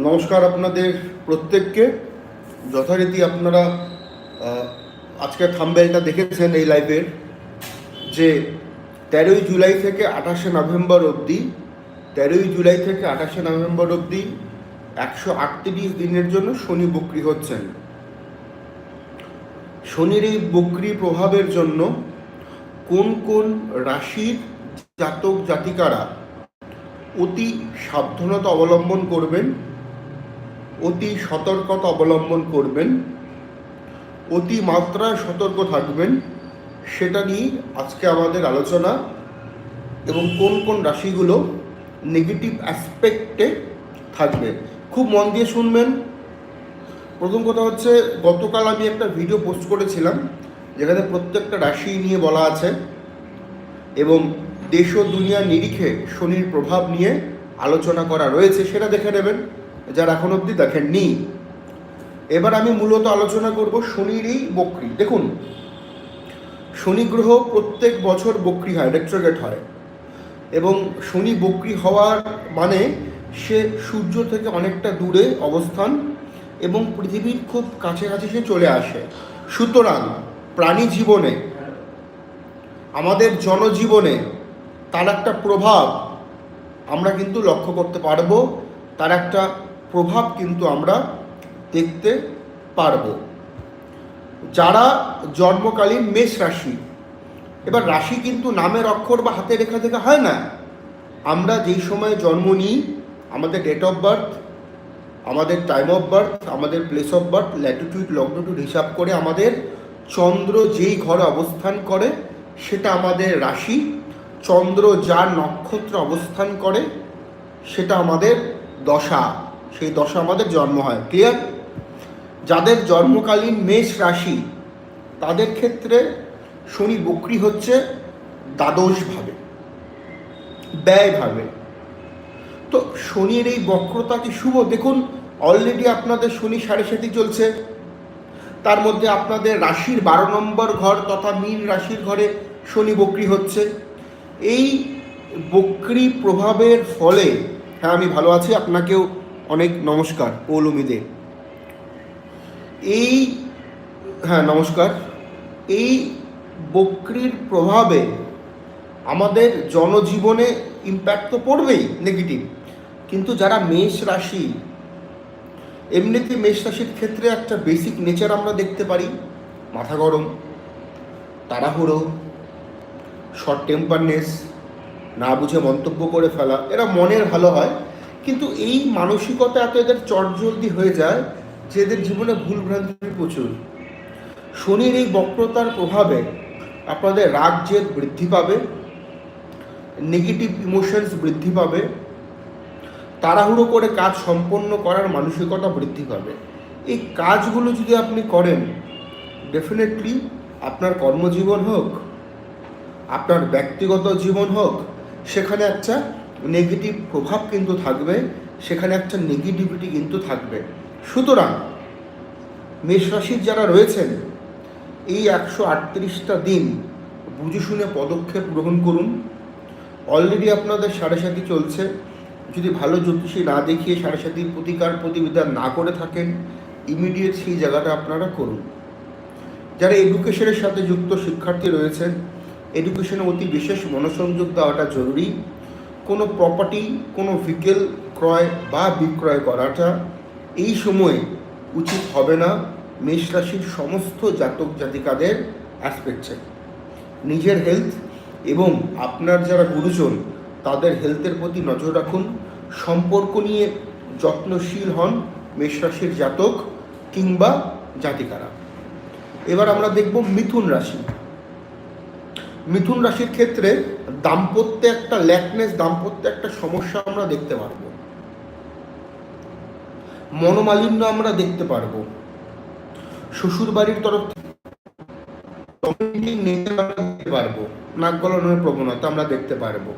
নমস্কার আপনাদের প্রত্যেককে। যথারীতি আপনারা আজকের থাম্বেলটা দেখেছেন এই লাইভের যে তেরোই জুলাই থেকে আঠাশে নভেম্বর অবধি, তেরোই জুলাই থেকে আঠাশে নভেম্বর অবধি একশো আটত্রিশ দিনের জন্য শনি বক্রি হচ্ছেন। শনির এই বক্রি প্রভাবের জন্য কোন কোন রাশির জাতক জাতিকারা অতি সাবধানতা অবলম্বন করবেন অতি সতর্কতা অবলম্বন করবেন, অতি মাত্রায় সতর্ক থাকবেন, সেটা নিয়ে আজকে আমাদের আলোচনা এবং কোন কোন রাশিগুলো নেগেটিভ অ্যাসপেক্টে থাকবে। খুব মন দিয়ে শুনবেন। প্রথম কথা হচ্ছে, গতকাল আমি একটা ভিডিও পোস্ট করেছিলাম, যেখানে প্রত্যেকটা রাশি নিয়ে বলা আছে এবং দেশ ও দুনিয়ার নিরিখে শনির প্রভাব নিয়ে আলোচনা করা রয়েছে, সেটা দেখে নেবেন। যারা এখন অবধি দেখেননি এবার আমি মূলত আলোচনা করব শনির এই বক্রি। দেখুন, শনি গ্রহ প্রত্যেক বছর বক্রি হয় রেট্রোগেট হয়। এবং শনি বক্রি হওয়ার মানে সে সূর্য থেকে অনেকটা দূরে অবস্থান এবং পৃথিবীর খুব কাছাকাছি সে চলে আসে। সুতরাং প্রাণী জীবনে, আমাদের জনজীবনে তার একটা প্রভাব আমরা কিন্তু লক্ষ্য করতে পারব। তার একটা প্রভাব কিন্তু আমরা দেখতে পারব। যারা জন্মকালীন মেষ রাশি, এবার রাশি কিন্তু নামের অক্ষর বা হাতে রেখা থেকে হয় না। আমরা যেই সময় জন্ম নিই, আমাদের ডেট অফ বার্থ আমাদের টাইম অফ বার্থ আমাদের place of birth latitude longitude হিসাব করে আমাদের চন্দ্র যেই ঘরে অবস্থান করে, সেটা আমাদের রাশি। চন্দ্র যার নক্ষত্র অবস্থান করে, সেটা আমাদের দশা। সেই দশা আমাদের জন্ম হয়। ক্লিয়ার যাদের জন্মকালীন মেষ রাশি, তাদের ক্ষেত্রে শনি বক্রি হচ্ছে দ্বাদশভাবে, ব্যয়ভাবে। তো শনির এই বক্রতা কি শুভ? দেখুন অলরেডি আপনাদের শনি সাড়ে সাথে চলছে। তার মধ্যে আপনাদের রাশির বারো নম্বর ঘর তথা মীন রাশির ঘরে শনি বক্রি হচ্ছে। এই বক্রি প্রভাবের ফলে হ্যাঁ আমি ভালো আছি, আপনাকেও অনেক নমস্কার পৌলমীদে এই হ্যাঁ নমস্কার। এই বক্রির প্রভাবে আমাদের জনজীবনে ইম্প্যাক্ট তো পড়বেই নেগেটিভ কিন্তু যারা মেষ রাশি, এমনিতে মেষ রাশির ক্ষেত্রে একটা বেসিক নেচার আমরা দেখতে পারি। মাথা গরম, তাড়াহুড়ো শর্ট টেম্পারনেস না বুঝে মন্তব্য করে ফেলা। এরা মনের ভালো হয় কিন্তু এই মানসিকতা এত এদের চটজলদি হয়ে যায় যে এদের জীবনে ভুল ভ্রান্তি প্রচুর। শনির এই বক্রতার প্রভাবে আপনাদের রাগ, জেদ বৃদ্ধি পাবে নেগেটিভ ইমোশনস বৃদ্ধি পাবে, তাড়াহুড়ো করে কাজ সম্পন্ন করার মানসিকতা বৃদ্ধি পাবে। এই কাজগুলো যদি আপনি করেন ডেফিনেটলি আপনার কর্মজীবন হোক, আপনার ব্যক্তিগত জীবন হোক, সেখানে একটা নেগেটিভ প্রভাব কিন্তু থাকবে, সেখানে একটা নেগেটিভিটি কিন্তু থাকবে। সুতরাং মেষ রাশির যারা রয়েছেন, এই একশো আটত্রিশটা দিন বুঝে শুনে পদক্ষেপ গ্রহণ করুন। অলরেডি আপনাদের সাড়ে সাথী চলছে। যদি ভালো জ্যোতিষী না দেখিয়ে সাড়ে সাথীর প্রতিকার প্রতিবিধান না করে থাকেন ইমিডিয়েট সেই জায়গাটা আপনারা করুন। যারা এডুকেশনের সাথে যুক্ত শিক্ষার্থী রয়েছেন এডুকেশনে অতি বিশেষ মনোসংযোগ দেওয়াটা জরুরি। কোনো প্রপার্টি কোনো ভিকেল ক্রয় বা বিক্রয় করাটা এই সময়ে উচিত হবে না। মেষ রাশির সমস্ত জাতক জাতিকাদের অ্যাসপেক্টে নিজের হেলথ এবং আপনার যারা গুরুজন, তাদের হেলথের প্রতি নজর রাখুন। সম্পর্ক নিয়ে যত্নশীল হন মেষ রাশির জাতক কিংবা জাতিকারা। এবার আমরা দেখব মিথুন রাশি। মিথুন রাশির ক্ষেত্রে দাম্পত্যে একটা ল্যাকনেস, দাম্পত্যে একটা সমস্যা আমরা দেখতে পারব। মনোমালিন্য আমরা দেখতে পারব। শ্বশুর বাড়ির তরফ দেখতে পারব। নাক গলানোর প্রবণতা আমরা দেখতে পারব।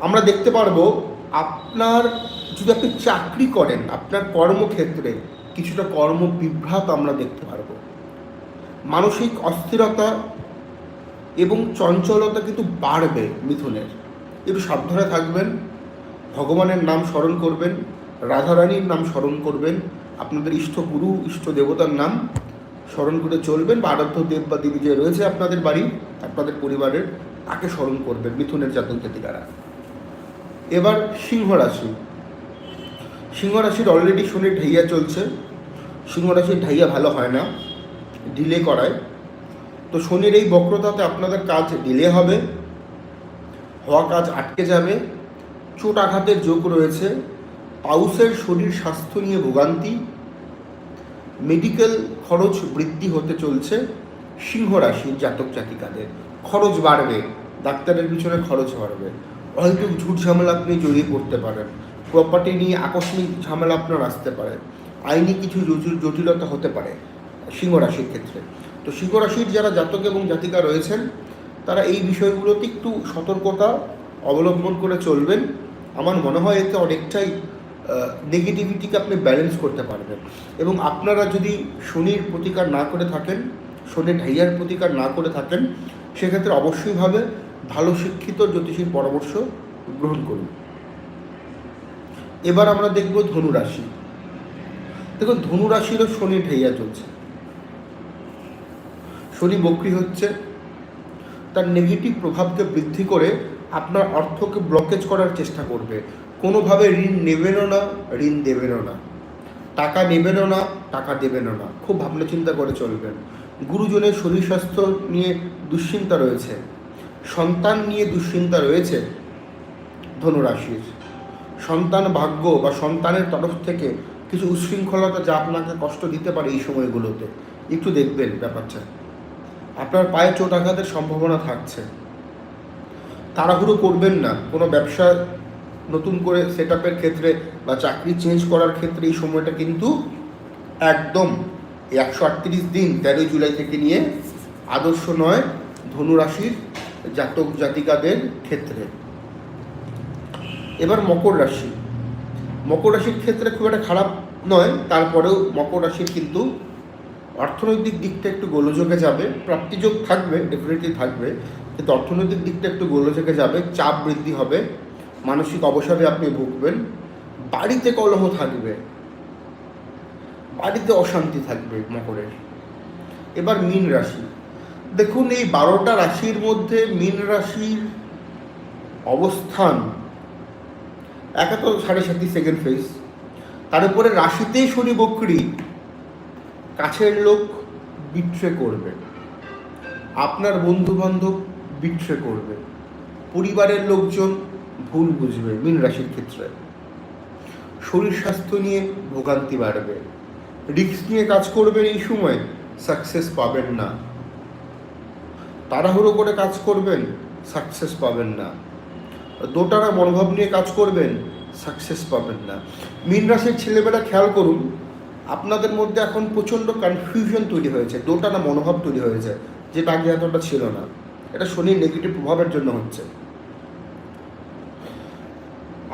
আমরা দেখতে পারব আপনার যদি আপনি চাকরি করেন, আপনার কর্মক্ষেত্রে কিছুটা কর্ম বিভ্রাট আমরা দেখতে পারব। মানসিক অস্থিরতা এবং চঞ্চলতা কিন্তু বাড়বে মিথুনের। একটু সাবধানে থাকবেন, ভগবানের নাম স্মরণ করবেন, রাধারানীর নাম স্মরণ করবেন, আপনাদের ইষ্ট গুরু ইষ্ট দেবতার নাম স্মরণ করে চলবেন বা আরাধ্য দেব বা দেবী যে রয়েছে আপনাদের বাড়ি, আপনাদের পরিবারের, তাকে স্মরণ করবেন মিথুনের জাতক জাতিকারা। এবার সিংহ রাশি সিংহ রাশির অলরেডি শনির ঢাইয়া চলছে। সিংহ রাশির ঢাইয়া ভালো হয় না ডিলে করায়। তো শনির এই বক্রতাতে আপনাদের কাজ ডিলে হবে, হওয়া কাজ আটকে যাবে, চোট আঘাতের যোগ রয়েছে, পাউসের শরীর স্বাস্থ্য নিয়ে ভোগান্তি, মেডিকেল খরচ বৃদ্ধি হতে চলছে সিংহ রাশির জাতক জাতিকাদের, খরচ বাড়বে, ডাক্তারের পিছনে খরচ বাড়বে, হয়তো ঝুট ঝামেলা আপনি জড়িয়ে পড়তে পারেন প্রপার্টি নিয়ে আকস্মিক ঝামেলা আপনার আসতে পারে, আইনি কিছু জটিল- জটিলতা হতে পারে সিংহ রাশির ক্ষেত্রে। তো সিংহ রাশির যারা জাতক এবং জাতিকা রয়েছেন, তারা এই বিষয়গুলোতে একটু সতর্কতা অবলম্বন করে চলবেন। আমার মনে হয় এতে অনেকটাই নেগেটিভিটিকে আপনি ব্যালেন্স করতে পারবেন। এবং আপনারা যদি শনির প্রতিকার না করে থাকেন, শনির ঢাইয়ার প্রতিকার না করে থাকেন, সেক্ষেত্রে অবশ্যইভাবে ভালো শিক্ষিত জ্যোতিষীর পরামর্শ গ্রহণ করুন। এবার আমরা দেখব ধনুরাশি। দেখুন, ধনুরাশিরও শনি ঢাইয়া চলছে। শনি বক্রি হচ্ছে, তার নেগেটিভ প্রভাবকে বৃদ্ধি করে আপনার অর্থকে ব্লকেজ করার চেষ্টা করবে। কোনোভাবে ঋণ নেবেনও না, ঋণ দেবেনও না। টাকা নেবেনও না, টাকা দেবেনও না। খুব ভাবনা চিন্তা করে চলবেন। গুরুজনের শরীর স্বাস্থ্য নিয়ে দুশ্চিন্তা রয়েছে। সন্তান নিয়ে দুশ্চিন্তা রয়েছে ধনুরাশির। সন্তান ভাগ্য বা সন্তানের তরফ থেকে কিছু উচ্ছৃঙ্খলতা যা আপনাকে কষ্ট দিতে পারে এই সময়গুলোতে। একটু দেখবেন ব্যাপারটা। আপনার পায়ে চোট আঘাতের সম্ভাবনা থাকছে। তাড়াহুড়ো করবেন না। কোনো ব্যবসা নতুন করে সেট আপের ক্ষেত্রে বা চাকরি চেঞ্জ করার ক্ষেত্রে এই সময়টা কিন্তু একদম একশো আটত্রিশ দিন তেরোই জুলাই থেকে নিয়ে আদর্শ নয়, ধনুরাশির জাতক জাতিকাদের ক্ষেত্রে। এবার মকর রাশি। মকর রাশির ক্ষেত্রে খুব একটা খারাপ নয়, তারপরেও মকর রাশির কিন্তু অর্থনৈতিক দিকটা একটু গোলযোগে যাবে, প্রাপ্তিযোগ থাকবে ডেফিনেটলি থাকবে, কিন্তু অর্থনৈতিক দিকটা একটু গোলযোগে যাবে, চাপ বৃদ্ধি হবে, মানসিক অবসাদে আপনি ভুগবেন, বাড়িতে কলহ থাকবে, বাড়িতে অশান্তি থাকবে মকরের। এবার মীন রাশি। দেখুন, এই বারোটা রাশির মধ্যে মীন রাশির অবস্থান একে তো সাড়ে সাতই সেকেন্ড ফেজ তার উপরে রাশিতেই শনি বকরি। কাছের লোক বিট্রে করবে। আপনার বন্ধু বান্ধব বিট্রে করবে। পরিবারের লোকজন ভুল বুঝবে মীন রাশির ক্ষেত্রে। শরীর স্বাস্থ্য নিয়ে ভোগান্তি বাড়বে। রিস্ক নিয়ে কাজ করবেন এই সময় সাকসেস পাবেন না। তাড়াহুড়ো করে কাজ করবেন সাকসেস পাবেন না। দোটানা মনোভাব নিয়ে কাজ করবেন সাকসেস পাবেন না। মীন রাশির ছেলেমেয়েরা খেয়াল করুন আপনাদের মধ্যে এখন প্রচণ্ড কনফিউশন তৈরি হয়েছে দোটানা মনোভাব তৈরি হয়েছে, যেটা আগে এতটা ছিল না। এটা শনির নেগেটিভ প্রভাবের জন্য হচ্ছে।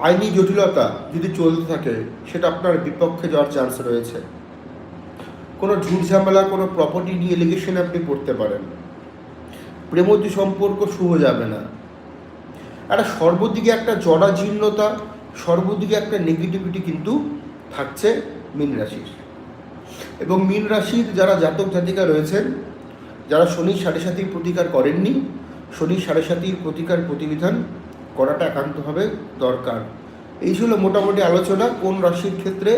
আইনি জটিলতা যদি চলতে থাকে, সেটা আপনার বিপক্ষে যাওয়ার চান্স রয়েছে। কোনো ঝুট ঝামেলা কোনো প্রপার্টি নিয়ে এলিগেশনে আপনি পড়তে পারেন। প্রেমতি সম্পর্ক শুভ যাবে না। একটা সর্বদিকে একটা জরাজীর্ণতা, সর্বদিকে একটা নেগেটিভিটি কিন্তু থাকছে মীন রাশির। এবং মীন রাশির যারা জাতক জাতিকা রয়েছেন, যারা শনির সাড়ে সাতির প্রতিকার করেননি শনির সাড়ে সাতির প্রতিকার প্রতিবিধান করাটা একান্তভাবে দরকার। এই ছিল মোটামুটি আলোচনা, কোন রাশির ক্ষেত্রে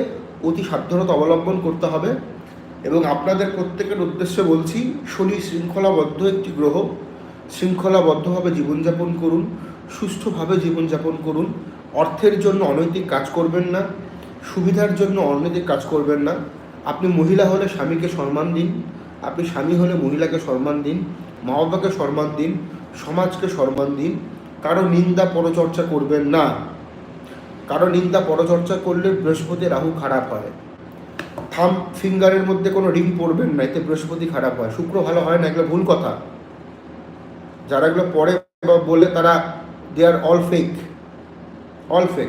অতি সাবধানতা অবলম্বন করতে হবে এবং আপনাদের প্রত্যেকের উদ্দেশ্যে বলছি, শনি শৃঙ্খলাবদ্ধ একটি গ্রহ। শৃঙ্খলাবদ্ধভাবে জীবনযাপন করুন, সুষ্ঠুভাবে জীবনযাপন করুন। অর্থের জন্য অনৈতিক কাজ করবেন না, সুবিধার জন্য অনৈতিক কাজ করবেন না। আপনি মহিলা হলে স্বামীকে সম্মান দিন, আপনি স্বামী হলে মহিলাকে সম্মান দিন মা বাবাকে সম্মান দিন, সমাজকে সম্মান দিন। কারও নিন্দা পরচর্চা করবেন না। কারও নিন্দা পরচর্চা করলে বৃহস্পতি রাহু খারাপ হয়। থাম ফিঙ্গারের মধ্যে কোনো রিং পরবেন না, এতে বৃহস্পতি খারাপ হয়। শুক্র ভালো হয় না, এগুলো ভুল কথা। যারা এগুলো পড়ে বা বলে তারা they are all fake all fake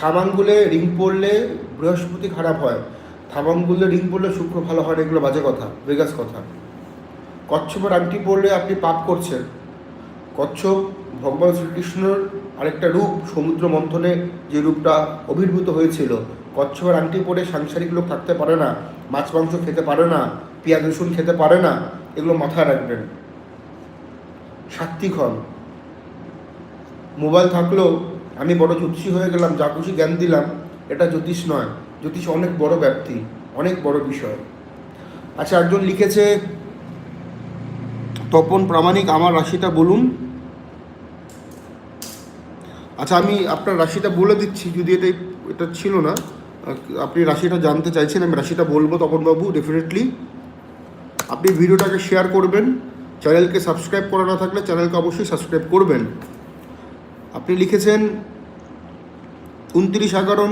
thumb আঙ্গুলে রিং পরলে বৃহস্পতি খারাপ হয়। থাম বললে রিং পরলে শুক্র ভালো হয় না, এগুলো বাজে কথা, বেগাস কথা। কচ্ছপের আংটি পরলে আপনি পাপ করছেন। কচ্ছপ ভগবান শ্রীকৃষ্ণর আরেকটা রূপ সমুদ্র মন্থনে যে রূপটা অভির্ভূত হয়েছিল, কচ্ছপের আংটি পরে সাংসারিক লোক থাকতে পারে না, মাছ, মাংস খেতে পারে না, পেঁয়াজ, রসুন খেতে পারে না, এগুলো মাথায় রাখবেন। সাত্বিক মোবাইল থাকলেও আমি বড় জ্যোতিষী হয়ে গেলাম, যা খুশি জ্ঞান দিলাম, এটা জ্যোতিষ নয়। জ্যোতিষ অনেক বড় ব্যাপ্তি, অনেক বড় বিষয়। আচ্ছা একজন লিখেছে, তপন প্রামাণিক আমার রাশিটা বলুন। আচ্ছা আমি আপনার রাশিটা বলে দিচ্ছি, যদি এটা এটা ছিল না, আপনি রাশিটা জানতে চাইছেন, আমি রাশিটা বলব তপনবাবু ডেফিনেটলি আপনি ভিডিওটাকে শেয়ার করবেন চ্যানেলকে সাবস্ক্রাইব করা না থাকলে চ্যানেলকে অবশ্যই সাবস্ক্রাইব করবেন। আপনি লিখেছেন, উনত্রিশ এগারো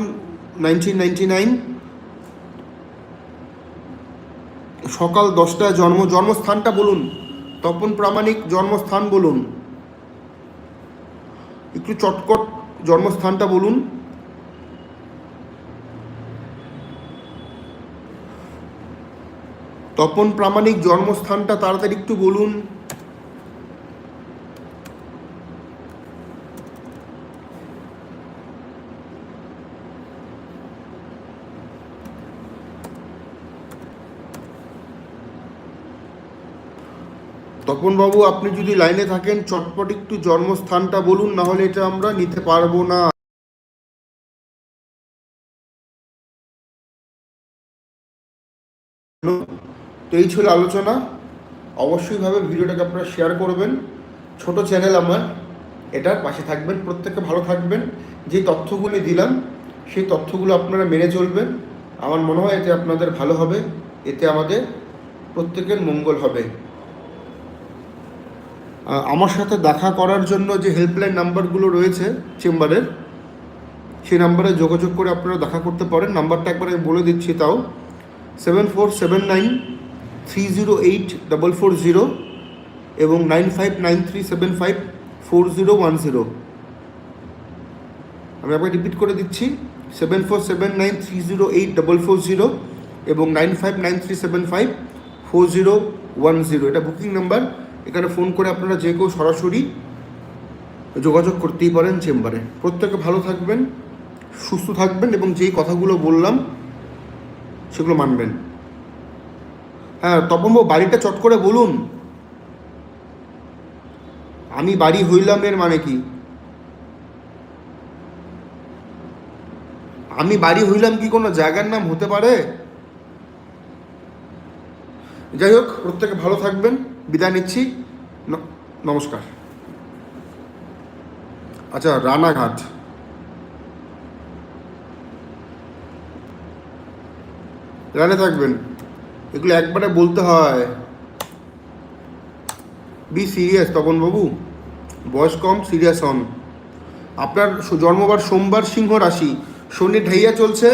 সকাল দশটায় জন্ম, জন্মস্থানটা বলুন। তপন প্রামাণিক জন্মস্থান বলুন। একটু চটকট জন্মস্থানটা বলুন। তপন প্রামাণিক জন্মস্থানটা তাড়াতাড়ি একটু বলুন। তপনবাবু, আপনি যদি লাইনে থাকেন, চটপট একটু জন্মস্থানটা বলুন, না হলে এটা আমরা নিতে পারব না। তো এই ছিল আলোচনা। অবশ্যইভাবে ভিডিওটাকে আপনারা শেয়ার করবেন। ছোট চ্যানেল আমার, এটার পাশে থাকবেন, প্রত্যেকে ভালো থাকবেন। যে তথ্যগুলি দিলাম, সেই তথ্যগুলো আপনারা মেনে চলবেন। আমার মনে হয় এতে আপনাদের ভালো হবে, এতে আমাদের প্রত্যেকের মঙ্গল হবে। আমার সাথে দেখা করার জন্য যে হেল্পলাইন নাম্বারগুলো রয়েছে চেম্বারের, সেই নাম্বারে যোগাযোগ করে আপনারা দেখা করতে পারেন। নাম্বারটা একবার আমি বলে দিচ্ছি তাও। Seven four seven nine three zero eight double four zero এবং nine five nine three seven five four zero one zero আমি আপনাকে রিপিট করে দিচ্ছি। Seven four seven nine three zero eight double four zero এবং nine five nine three seven five four zero one zero এটা booking number এখানে phone করে আপনারা যে কেউ সরাসরি যোগাযোগ করতেই পারেন চেম্বারে। প্রত্যেকে ভালো থাকবেন, সুস্থ থাকবেন এবং যেই কথাগুলো বললাম, সেগুলো মানবেন। হ্যাঁ তপম্ব, বাড়িটা চট করে বলুন। আমি বাড়ি হইলাম এর মানে কি? আমি বাড়ি হইলাম কি কোনো জায়গার নাম হতে পারে? যাই হোক, প্রত্যেকে ভালো থাকবেন। বিদায় নিচ্ছি। নমস্কার। আচ্ছা রানাঘাট। রানে থাকবেন। এগুলো একবারে বলতে হয়। বি সিরিয়াস তপন বাবু বয়স কম, সিরিয়াস হন। আপনার জন্মবার সোমবার সিংহ রাশি। শনি ঢাইয়া চলছে।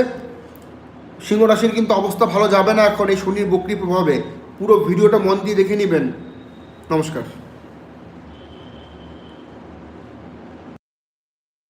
সিংহ রাশির কিন্তু অবস্থা ভালো যাবে না এখন এই শনির বকরি প্রভাবে। পুরো ভিডিওটা মন দিয়ে দেখে নেবেন। নমস্কার।